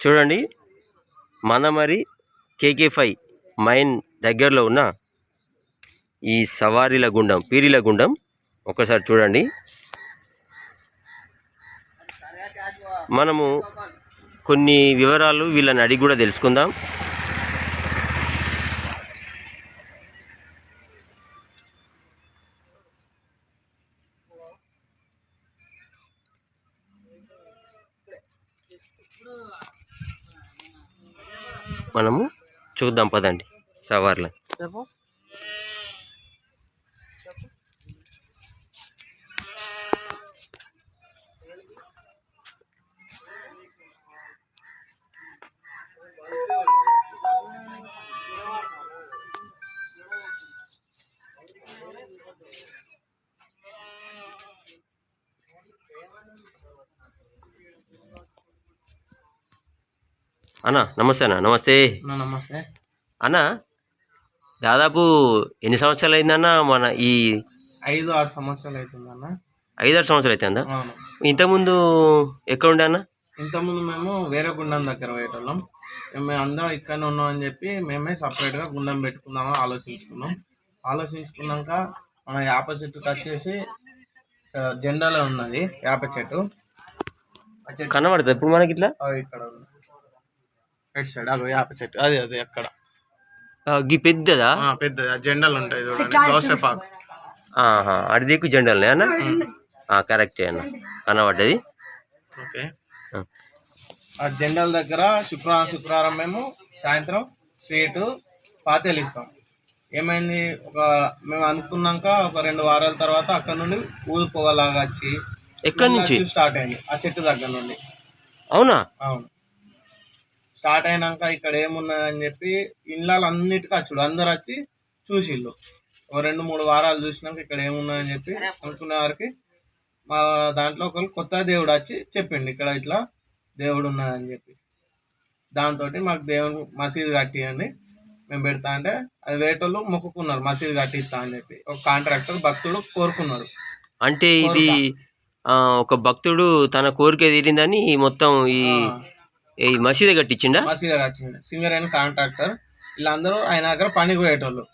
చూడండి మనమరి కేకే five mine దగ్గరలో ఉన్న ఈ సవారీల గుండం పీరీల గుండం. ఒకసారి చూడండి. మనము కొన్ని వివరాలు వీళ్ళని అడిగి కూడా తెలుసుకుందాం. మనము చూద్దాం పదండి సవార్ల అన్న నమస్తే అన్న నమస్తే. నమస్తే. అన్న దాదాపు ఎన్ని సంవత్సరాలు అయిందన్న మన ఈ ఐదు ఆరు సంవత్సరాలు అవుతుందన్న ఐదారు సంవత్సరాలు అవుతుందా ఇంతకుముందు ఎక్కడ ఉండే అన్న? ఇంతకుముందు మేము వేరే గుండం దగ్గర పోయేటోళ్ళం. మేము అందరం ఇక్కడనే ఉన్నాం అని చెప్పి మేమే సపరేట్గా గుండం పెట్టుకుందామని ఆలోచించుకున్నాం. ఆలోచించుకున్నాక మన యాప చెట్టుకి వచ్చేసి జెండాలో ఉన్నది యాప చెట్టు. కనబడుతుంది ఇప్పుడు మనకి ఇట్లా? ఇక్కడ ఉంది. ఎటు సైడ్ అగో యాప చెట్టు. అది అది అక్కడ. ఆ, గీ పెద్దదా? ఆ, పెద్దది ఆ జెండాలు ఉంటాయి చూడండి. దోసపాకు ఆహా అడి దిక్కు జెండాలనే అన్న? ఆ, కరెక్టే అన్న. కనబడ్డది. ఓకే. ఆ. ఆ జెండాల దగ్గర శుక్రవారం శుక్రవారం మేము సాయంత్రం స్వీట్ పాతేలు ఇస్తాం. ఏమైంది? ఒక మేము అనుకున్నాక ఒక రెండు వారాల తర్వాత అక్కడ నుండి ఊదు పొగలాగా వచ్చి ఎక్కడి నుంచి? స్టార్ట్ అయింది ఆ చెట్టు దగ్గర నుండి. అవునా? అవును. స్టార్ట్ అయినాక ఇక్కడ ఏమున్నదని చెప్పి ఇళ్ళలో అన్నిటికీ వచ్చుడు అందరు వచ్చి చూసిళ్ళు. ఓ రెండు మూడు వారాలు చూసినాక ఇక్కడ ఏమున్నదని చెప్పి అనుకునే వారికి మా దాంట్లో ఒకరు కొత్త దేవుడు వచ్చి చెప్పిండు ఇక్కడ ఇట్లా దేవుడు ఉన్నదని చెప్పి. దాంతో మాకు దేవుడు మసీదు కట్టియండి మేము పెడతా అంటే అది వేటోళ్ళు మొక్కుకున్నారు మసీదు కట్టిస్తా అని చెప్పి. ఒక కాంట్రాక్టర్ భక్తుడు కోరుకున్నాడు. అంటే ఇది ఒక భక్తుడు తన కోరిక తీరిందని మొత్తం ఈ ఈ మసీదు కట్టించిండా? మసీదు కట్టిండు. సింగరేణి కాంట్రాక్టర్ వీళ్ళందరూ ఆయన దగ్గర పనికి పోయేటోళ్ళు.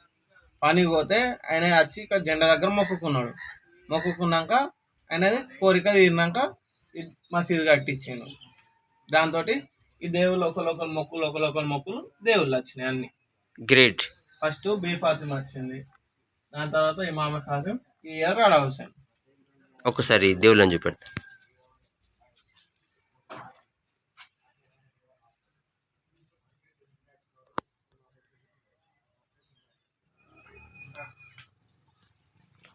పనికి పోతే ఆయన వచ్చి ఇక్కడ జెండా దగ్గర మొక్కుకున్నాడు. మొక్కుకున్నాక ఆయనది కోరిక తీరినాక ఈ మసీదు కట్టించిండు. దాంతో ఈ దేవుళ్ళు ఒకరొకరు మొక్కులు ఒకరొకరు మొక్కులు దేవుళ్ళు వచ్చినాయి అన్ని. గ్రేట్ ఫస్ట్ బీ ఫాతిమా వచ్చింది. దాని తర్వాత ఇమామ ఖాసిం ఈ ఇయర్ రాడా హుసేన్ ఒకసారి దేవుళ్ళని చూపెడతా.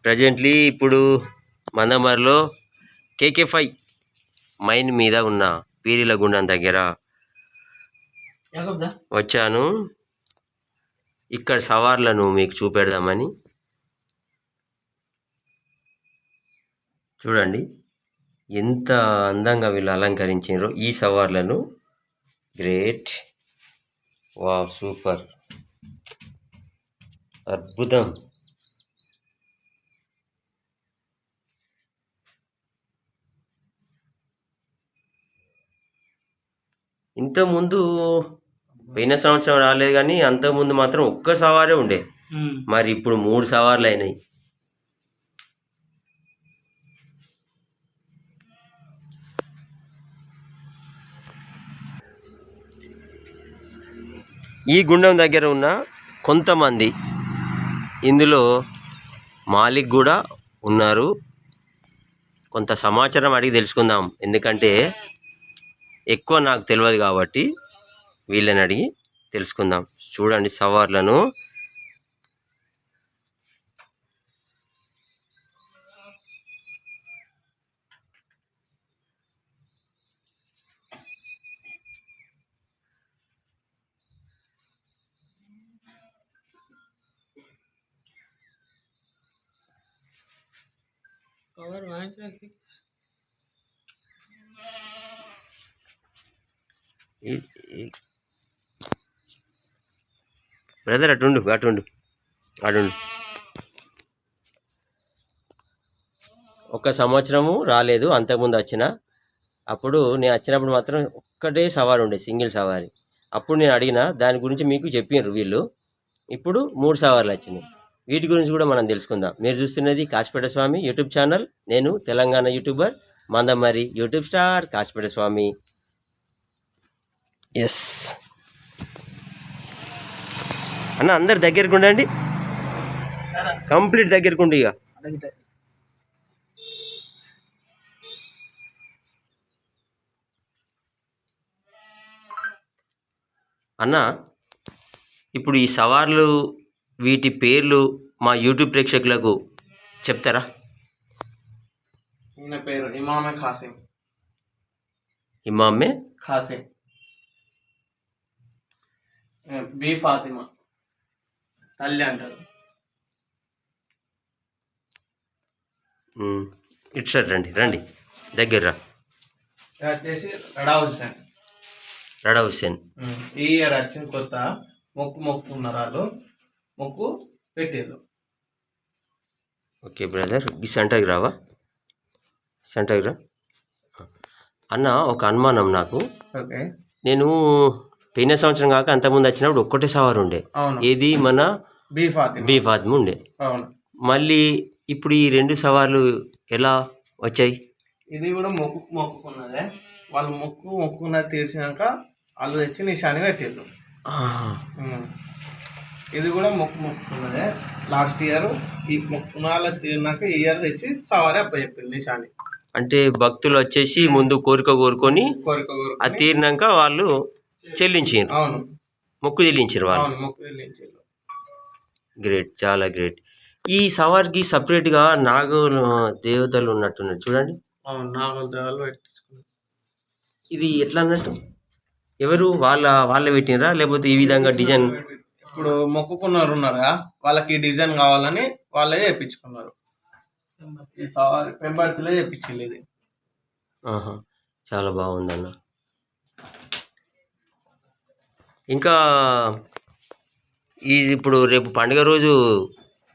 ప్రజెంట్లీ ఇప్పుడు మందమరిలో కేకే ఫైవ్ మైన్ మీద ఉన్న పీరిల గుండం దగ్గర వచ్చాను. ఇక్కడ సవార్లను మీకు చూపెడదామని. చూడండి ఎంత అందంగా వీళ్ళు అలంకరించారో ఈ సవార్లను. గ్రేట్. వా సూపర్. అద్భుతం. ఇంతకుముందు పోయిన సంవత్సరం రాలేదు కానీ అంతకుముందు మాత్రం ఒక్క సవారే ఉండే. మరి ఇప్పుడు మూడు సవార్లు అయినాయి. ఈ గుండం దగ్గర ఉన్న కొంతమంది ఇందులో మాలిక్ కూడా ఉన్నారు. కొంత సమాచారం అడిగి తెలుసుకుందాం. ఎందుకంటే ఎక్కువ నాకు తెలియదు కాబట్టి వీళ్ళని అడిగి తెలుసుకుందాం. చూడండి సవార్లను. బ్రదర్ అటుండు అటుండు అటుండు. ఒక సంవత్సరము రాలేదు అంతకుముందు వచ్చిన. అప్పుడు నేను వచ్చినప్పుడు మాత్రం ఒక్కటే సవారి ఉండే సింగిల్ సవారి. అప్పుడు నేను అడిగిన దాని గురించి మీకు చెప్పినారు వీళ్ళు. ఇప్పుడు మూడు సవార్లు వచ్చినాయి. వీటి గురించి కూడా మనం తెలుసుకుందాం. మీరు చూస్తున్నది కాశీపేట స్వామి యూట్యూబ్ ఛానల్. నేను Telangana YouTuber Mandamarri YouTube star Kashipeta Swamy. Yes. అన్న అందరు దగ్గరకు ఉండండి. కంప్లీట్ దగ్గరకు ఉండి ఇక. అన్న ఇప్పుడు ఈ సవార్లు వీటి పేర్లు మా యూట్యూబ్ ప్రేక్షకులకు చెప్తారా? ఈయన పేరు ఇమామే ఖాసిం. ఇమామ్మే ఖాసిం. బి ఫాతిమా. తల్లి అంటారు. మ్, ఇటు సైడ్ రండి రండి. దగ్గర రా వచ్చేసి రడా హుసేన్ రడా హుస్సేన్. ఈ ఇయర్ వచ్చింది కొత్త మొక్కు మొక్కు ఉన్నారు వాళ్ళు మొక్కు పెట్టిర్రు. Okay brother. ఈ సెంటర్కి రావా? సెంటర్కి రా. అన్న ఒక అనుమానం నాకు. ఓకే. నేను పోయిన సంవత్సరం కాక అంతకుముందు వచ్చినప్పుడు ఒక్కటే సవారు ఉండే. ఏది మన బి ఫాతిమా. ఉండే. మళ్ళీ ఇప్పుడు ఈ రెండు సవార్లు ఎలా వచ్చాయి? ఇది కూడా మొక్కు మొక్కుకున్నదే. వాళ్ళు మొక్కు మొక్కుకున్నది తీర్చినాక వాళ్ళు తెచ్చి ఆహా. ఉమ్. ఇది కూడా మొక్కు మొక్కుకున్నదే. లాస్ట్ ఇయర్ ఈ మొక్కున్న వాళ్ళకి తీరినాక ఈ ఇయర్ తెచ్చి సవారీ అప్ప చెప్పింది నిశాని అంటే భక్తులు వచ్చేసి ముందు కోరిక కోరుకొని కోరిక అది తీరినాక వాళ్ళు చెల్లించారు అవును. మొక్కు చెల్లించారు వాళ్ళు. అవును మొక్కు చెల్లించారు గ్రేట్ చాలా గ్రేట్. ఈ సవార్కి సపరేట్గా నాగ దేవతలు ఉన్నట్టున్నారు. చూడండి. అవును దేవాలు ఇది ఎట్లా అన్నట్టు? ఎవరు? వాళ్ళ వాళ్ళే పెట్టినరా లేకపోతే ఈ విధంగా డిజైన్? ఇప్పుడు మొక్కుకున్నారు ఉన్నారుగా. వాళ్ళకి ఈ డిజైన్ కావాలని వాళ్ళే చేయించుకున్నారు పెంబర్తిలో చేయించింది ఇది. ఆహా చాలా బాగుందన్న. ఇంకా ఈ ఇప్పుడు రేపు పండుగ రోజు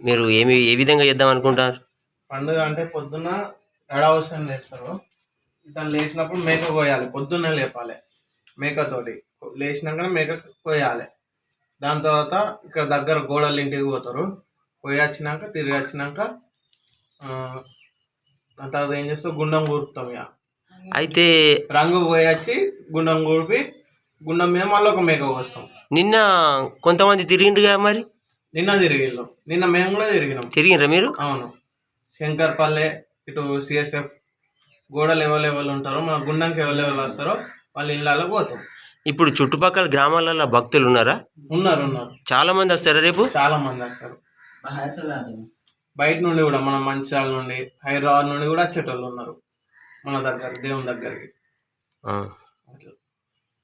మీరు ఏమి ఏ విధంగా చేద్దాం అనుకుంటారు? పండుగ అంటే పొద్దున్న ఎడవసం లేస్తారు. ఇతను లేచినప్పుడు మేక కోయాలి. పొద్దున్నే లేపాలి మేకతోటి. లేచినాక మేక కోయాలి. దాని తర్వాత ఇక్కడ దగ్గర గోడల ఇంటికి పోతారు. పోయి వచ్చినాక తిరిగి వచ్చినాక దాని తర్వాత ఏం చేస్తారు? గుండం కూరుతాం ఇక. అయితే రంగు పోయొచ్చి గుండం కూడిపి గుండం మీద మళ్ళీ ఒక మేక కోస్తాం నిన్న కొంతమంది తిరిగిండ్రుగా మరి? నిన్న తిరిగిల్లు నిన్న మేము కూడా తిరిగినాం. తిరిగిండ్రా మీరు? అవును. శంకర్పల్లె ఇటు సిఎస్ఎఫ్ గోడలు ఎవరు ఎవరు ఉంటారో మన గుండంకి ఎవరు ఎవరు వస్తారో వాళ్ళ ఇళ్ళకి పోతాం. ఇప్పుడు చుట్టుపక్కల గ్రామాలలో భక్తులు ఉన్నారా? ఉన్నారు ఉన్నారు. చాలా మంది వస్తారా రేపు? చాలా మంది వస్తారు. బయట నుండి కూడా మన మంచాల నుండి హైదరాబాద్ నుండి కూడా వచ్చేటోళ్ళు ఉన్నారు. మన దగ్గర దేవుని దగ్గరికి.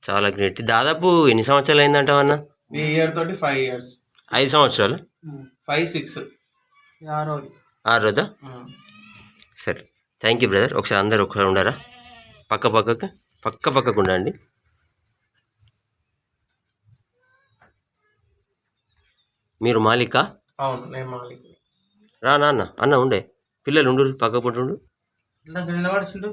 చాలా గ్రేట్. దాదాపు ఎన్ని సంవత్సరాలు అయిందంటావన్నా ఈ ఇయర్ తోటి ఫైవ్ ఇయర్స్ ఐదు సంవత్సరాలు? ఫైవ్ సిక్స్ ఆరోది ఆరోదా సరే. థ్యాంక్ యూ బ్రదర్ ఒకసారి అందరు ఒకసారి ఉండరా? పక్క పక్కకు పక్క పక్కకు ఉండండి. మీరు మాలిక? అవును నేను మాలిక్. రా నాన్న అన్న ఉండే. పిల్లలు ఉండు పక్క పుట్టుండు నిలబడిచిండు